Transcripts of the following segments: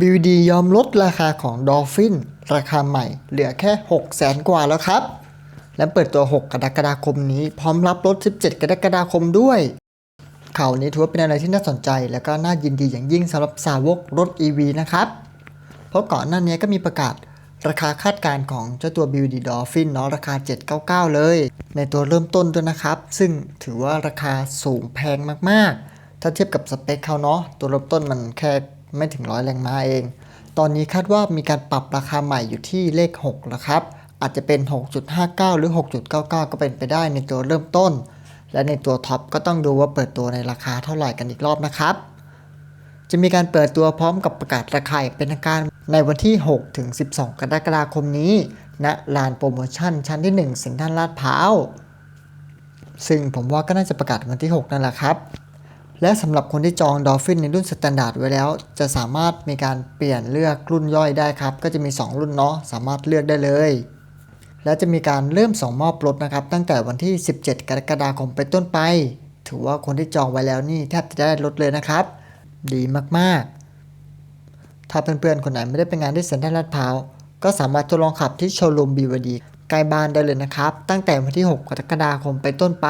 BVD ยอมลดราคาของ Dolphin ราคาใหม่ เหลือแค่ 6 0แสนกว่าแล้วครับ และเปิดตัว 6 กรกฎาคมนี้ พร้อมรับลด 17 กรกฎาคมด้วย ข่าวนี้ถือว่าเป็นอะไรที่น่าสนใจ และก็น่ายินดีอย่างยิ่งสำหรับสาวกรถ EV นะครับ เพราะก่อนหน้านี้ก็มีประกาศราคาคาดการณ์ของเจ้าตัว BVD Dolphin เนาะราคา 799 เลย ในตัวเริ่มต้นด้วยนะครับ ซึ่งถือว่าราคาสูงแพงมากๆ ถ้าเทียบกับสเปคเขาเนาะตัวเริ่มต้นมันแค่ ไม่ถึงร้อยแรงม้าเอง ตอนนี้คาดว่ามีการปรับราคาใหม่อยู่ที่เลข6แล้วครับ อาจจะเป็น 6.59 หรือ 6.99 ก็เป็นไปได้ในตัวเริ่มต้น และในตัวท็อปก็ต้องดูว่าเปิดตัวในราคาเท่าไหร่กันอีกรอบนะครับ จะมีการเปิดตัวพร้อมกับประกาศราคายเป็นทางการในวันที่ 6 ถึง 12 กรกฎาคมนี้ณลานโปรโมชั่นชั้นที่ 1 สิงห์ท่านลาดพร้าวซึ่งผมว่าก็น่าจะประกาศวันที่ 6 นั่นแหละครับ และสำหรับคนที่จองดอลฟินในรุ่นสแตนดาร์ดไว้แล้ว จะสามารถมีการเปลี่ยนเลือกรุ่นย่อยได้ครับ ก็จะมี 2 รุ่นเนาะสามารถเลือกได้เลย และจะมีการเริ่มส่งมอบรถนะครับ ตั้งแต่วันที่ 17 กรกฎาคมเป็นต้นไป ถือว่าคนที่จองไว้แล้วนี่แทบจะได้รถเลยนะครับ ดีมากๆ ถ้าเพื่อนๆคนไหนไม่ได้ไปงานที่เซ็นทรัลลาดพร้าวก็สามารถทดลองขับที่โชว์รูมบีวดีใกล้บ้านได้เลยนะครับ ตั้งแต่วันที่ 6 กรกฎาคมไปต้นไป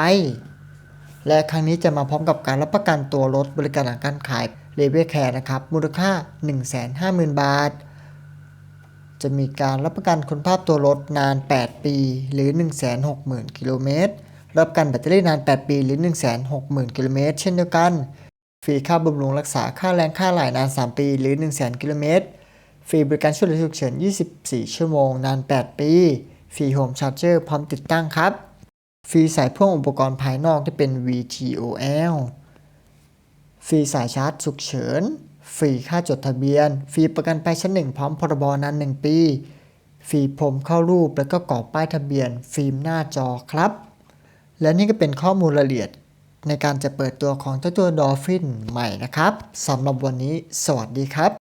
และครั้งนี้จะมาพร้อมกับการรับประกันตัวรถบริการหลังการขายเลเวลแคร์นะครับ มูลค่า 150,000 บาท จะมีการรับประกันคุณภาพตัวรถนาน 8 ปี หรือ 160,000 กิโลเมตร รับประกันแบตเตอรี่นาน 8 ปี หรือ 160,000 กิโลเมตร เช่นเดียวกัน ฟรีค่าบำรุงรักษา ค่าแรง ค่าหลายนาน 3 ปี หรือ 100,000 กิโลเมตร ฟรีบริการช่วยเหลือฉุกเฉิน 24 ชั่วโมง นาน 8 ปี ฟรีโฮมชาร์เจอร์พร้อมติดตั้งครับ ฟรีสายพ่วงอุปกรณ์ภายนอกที่เป็น VTOL ฟรีสายชาร์จฉุกเฉิน ฟรีค่าจดทะเบียน ฟรีประกันภัยชั้นหนึ่งพร้อมพรบนาน1ปี ฟรีพรมเข้ารูปแล้วก็กรอบป้ายทะเบียน ฟิล์มหน้าจอครับ และนี่ก็เป็นข้อมูลละเอียดในการจะเปิดตัวของเจ้าตัวดอฟฟินใหม่นะครับสำหรับวันนี้ สวัสดีครับ